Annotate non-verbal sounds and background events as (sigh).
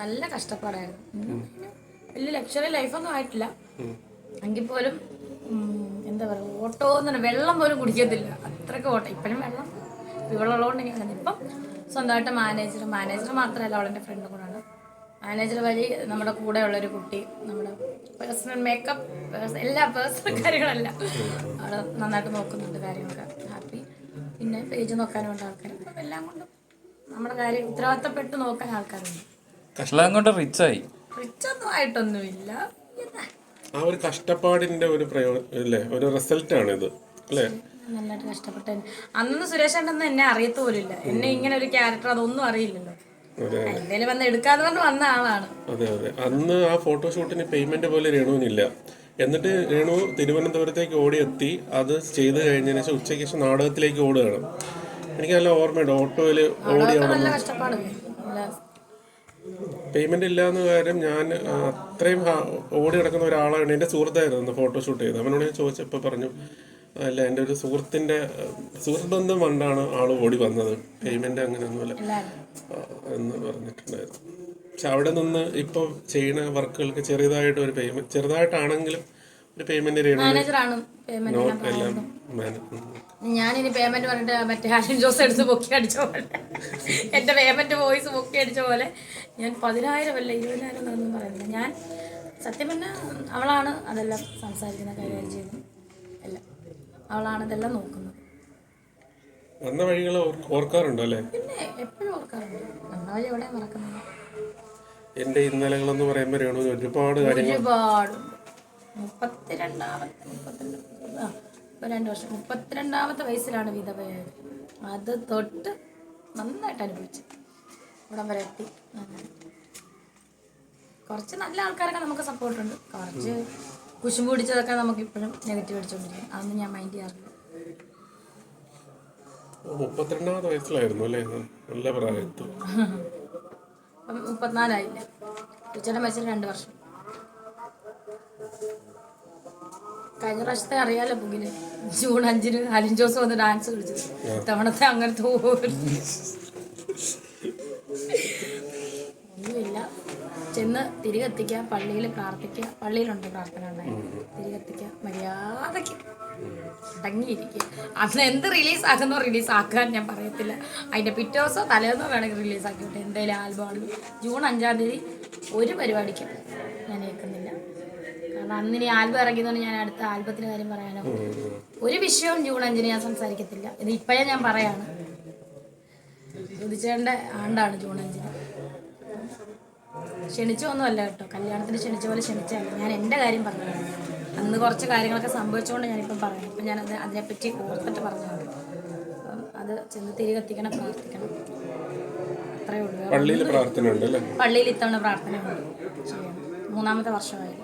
നല്ല കഷ്ടപ്പാടായിരുന്നു. വലിയ ലക്ഷറി ലൈഫൊന്നും ആയിട്ടില്ല. എങ്കിൽ പോലും എന്താ പറയുക ഓട്ടോ എന്ന് പറഞ്ഞാൽ വെള്ളം പോലും കുടിക്കത്തില്ല. അത്രയ്ക്ക് ഓട്ടം. ഇപ്പോഴും വെള്ളം. ഇവളുള്ളതുകൊണ്ട് ഞാൻ ഇപ്പം സ്വന്തമായിട്ട് മാനേജർ മാനേജർ മാത്രമല്ല അവളെന്റെ ഫ്രണ്ട് കൂടാണ് മാനേജർ വഴി നമ്മുടെ കൂടെ ഉള്ളൊരു കുട്ടി നമ്മുടെ പേഴ്സണൽ മേക്കപ്പ് എല്ലാ പേഴ്സണൽ കാര്യങ്ങളെല്ലാം അവൾ നന്നായിട്ട് നോക്കുന്നുണ്ട്. കാര്യങ്ങളൊക്കെ ഹാപ്പി പിന്നെ പേജ് നോക്കാനുണ്ട് ആൾക്കാർ എല്ലാം കൊണ്ടും നമ്മുടെ കാര്യം ഉത്തരവാദിത്തപ്പെട്ട് നോക്കാൻ ആൾക്കാരുണ്ട്. എല്ലാം കൊണ്ട് റിച്ചായി. റിച്ചൊന്നും ആയിട്ടൊന്നുമില്ല. എന്നാ ആ ഒരു കഷ്ടപ്പാടിന്റെ ഒരു പ്രയോജനം അല്ലേ ഒരു റിസൾട്ട് ആണ് ഇത് അല്ലേ? നന്നായിട്ട് കഷ്ടപ്പെട്ടു അന്നൊന്നും സുരേഷ് ഉണ്ടെന്ന് എന്നെ അറിയത്തു പോലില്ല. എന്നെ ഇങ്ങനെ ഒരു ക്യാരക്ടർ അതൊന്നും അറിയില്ലല്ലോ. എന്തേലും വന്ന് എടുക്കാതെ പറഞ്ഞ് വന്ന ആളാണ്. അതെ അതെ. അന്ന് ആ ഫോട്ടോഷൂട്ടിന് പേയ്മെന്റ് പോലെ രേണുവിനില്ല. എന്നിട്ട് രേണു തിരുവനന്തപുരത്തേക്ക് ഓടിയെത്തി. അത് ചെയ്ത് കഴിഞ്ഞതിന് ശേഷം ഉച്ചയ്ക്ക് ശേഷം നാടകത്തിലേക്ക് ഓടുകയാണ്. എനിക്ക് നല്ല ഓർമ്മയുണ്ട് ഓട്ടോയിൽ ഓടി പേയ്മെന്റ് ഇല്ല എന്ന കാര്യം ഞാൻ അത്രയും ഓടി കിടക്കുന്ന ഒരാളാണ് എന്റെ സുഹൃത്തായിരുന്നു ഫോട്ടോഷൂട്ട് ചെയ്തത്. അവനോട് ഞാൻ ചോദിച്ചപ്പോൾ പറഞ്ഞു അല്ല എന്റെ ഒരു സുഹൃത്തിന്റെ സുഹൃത്ത് ബന്ധം കൊണ്ടാണ് ആൾ ഓടി വന്നത്. പേയ്മെന്റ് അങ്ങനെയൊന്നുമില്ല. എന്ന് പറഞ്ഞിട്ടുണ്ടായിരുന്നു. പക്ഷെ അവിടെ നിന്ന് ഇപ്പോൾ ചെയ്യുന്ന വർക്കുകൾക്ക് ചെറുതായിട്ട് ഒരു പേയ്മെന്റ് ചെറുതായിട്ടാണെങ്കിലും ഞാനിനി പേയ്മെന്റ് പറഞ്ഞിട്ട് മറ്റേ ഹാഷൻ ജോസ് എടുത്ത് പൊക്കി അടിച്ച പോലെ. എന്റെ പേയ്മെന്റ് വോയിസ് പൊക്കി അടിച്ച പോലെ. ഞാൻ പതിനായിരം അല്ല ഇരുപതിനായിരം എന്നൊന്നും പറയുന്നില്ല ഞാൻ സത്യം പറഞ്ഞാൽ അവളാണ് അതെല്ലാം സംസാരിക്കുന്ന കൈകാര്യം ചെയ്യുന്നത്. എല്ലാം അവളാണ് ഇതെല്ലാം നോക്കുന്നത്. വന്ന വഴികൾ ഓർ- ഓർക്കാറുണ്ടോ അല്ലേ? പിന്നെ എപ്പോഴും ഓർക്കാറുണ്ട്. നമ്മളെ വഴി എവിടെ മറക്കുന്നത്? എന്റെ ഇന്നലകളെന്ന് പറയുമ്പോൾ ഒരുപാട് കാര്യങ്ങൾ ഒരുപാടുണ്ട് മുപ്പത്തിരണ്ടാമത്തെ മുപ്പത്തിരണ്ട് രണ്ട് വർഷം. മുപ്പത്തിരണ്ടാമത്തെ വയസ്സിലാണ് വിധവയായത് അത് തൊട്ട് നന്നായിട്ട് അനുഭവിച്ചു. ഇവിടം വരെ എത്തി. കുറച്ച് നല്ല ആൾക്കാരൊക്കെ നമുക്ക് സപ്പോർട്ടുണ്ട് കുറച്ച് കുശുമ്പ് പിടിച്ചതൊക്കെ നമുക്ക് ഇപ്പോഴും നെഗറ്റീവ് അടിച്ചുകൊണ്ടിരിക്കും അതൊന്നും ഞാൻ മൈൻഡ് ചെയ്യാറില്ല. മുപ്പത്തിരണ്ടാമത്തെ വയസ്സിലായിരുന്നു അല്ലേ? നല്ല പ്രായത്തിൽ. (laughs) മുപ്പത്തിനാലായില്ല? ഉച്ചയുടെ മത്സരം രണ്ട് വർഷം. കഴിഞ്ഞ പ്രാവശ്യത്തെ അറിയാലോ പുകിൽ ജൂൺ അഞ്ചിന് അലിൻ ജോസ് വന്ന് ഡാൻസ് കളിച്ചത്. തവണത്തെ അങ്ങനെ ഒന്നുമില്ല. ചെന്ന് തിരികെ എത്തിക്കുക പള്ളിയിൽ പ്രാർത്ഥിക്കുക. പള്ളിയിലുണ്ട് പ്രാർത്ഥന ഉണ്ടായിരുന്നു തിരികെ എത്തിക്കുക. മര്യാദയ്ക്ക് അടങ്ങിയിരിക്കുക. അന്ന് എന്ത് റിലീസ് ആക്കുന്നോ റിലീസ് ആക്കാൻ ഞാൻ പറയത്തില്ല. അതിന്റെ പിറ്റേ ദിവസം തലേന്നോ വേണമെങ്കിൽ റിലീസ് ആക്കിയിട്ട് എന്തെങ്കിലും ആൽബം ആണെങ്കിലും. ജൂൺ അഞ്ചാം തീയതി ഒരു പരിപാടിക്ക് ഞാൻ കേൾക്കുന്നില്ല കാരണം അന്ന് ഇനി ആൽബം ഇറങ്ങിയതുകൊണ്ട് ഞാൻ അടുത്ത ആൽബത്തിന്റെ കാര്യം പറയാനോ? ഒരു വിഷയവും ജൂൺ അഞ്ചിന് ഞാൻ സംസാരിക്കത്തില്ല. ഇത് ഇപ്പോഴേ ഞാൻ പറയാണ്. ചോദിച്ചേണ്ട ആണ്ടാണ് ജൂൺ അഞ്ചിന് ക്ഷണിച്ചൊന്നുമല്ല കേട്ടോ. കല്യാണത്തിന് ക്ഷണിച്ച പോലെ ക്ഷണിച്ചല്ല ഞാൻ എന്റെ കാര്യം പറഞ്ഞു. അന്ന് കുറച്ച് കാര്യങ്ങളൊക്കെ സംഭവിച്ചുകൊണ്ട് ഞാനിപ്പം പറയാം. ഇപ്പം ഞാൻ അത് അതിനെപ്പറ്റി ഓർത്തിട്ട് പറഞ്ഞതാണ് അപ്പം അത് ചെന്ന് തിരികെ കത്തിക്കണം പ്രാർത്ഥിക്കണം. അത്രയേ ഉള്ളൂ. പള്ളിയിൽ ഇത്തവണ പ്രാർത്ഥനയുണ്ട്. മൂന്നാമത്തെ വർഷമായി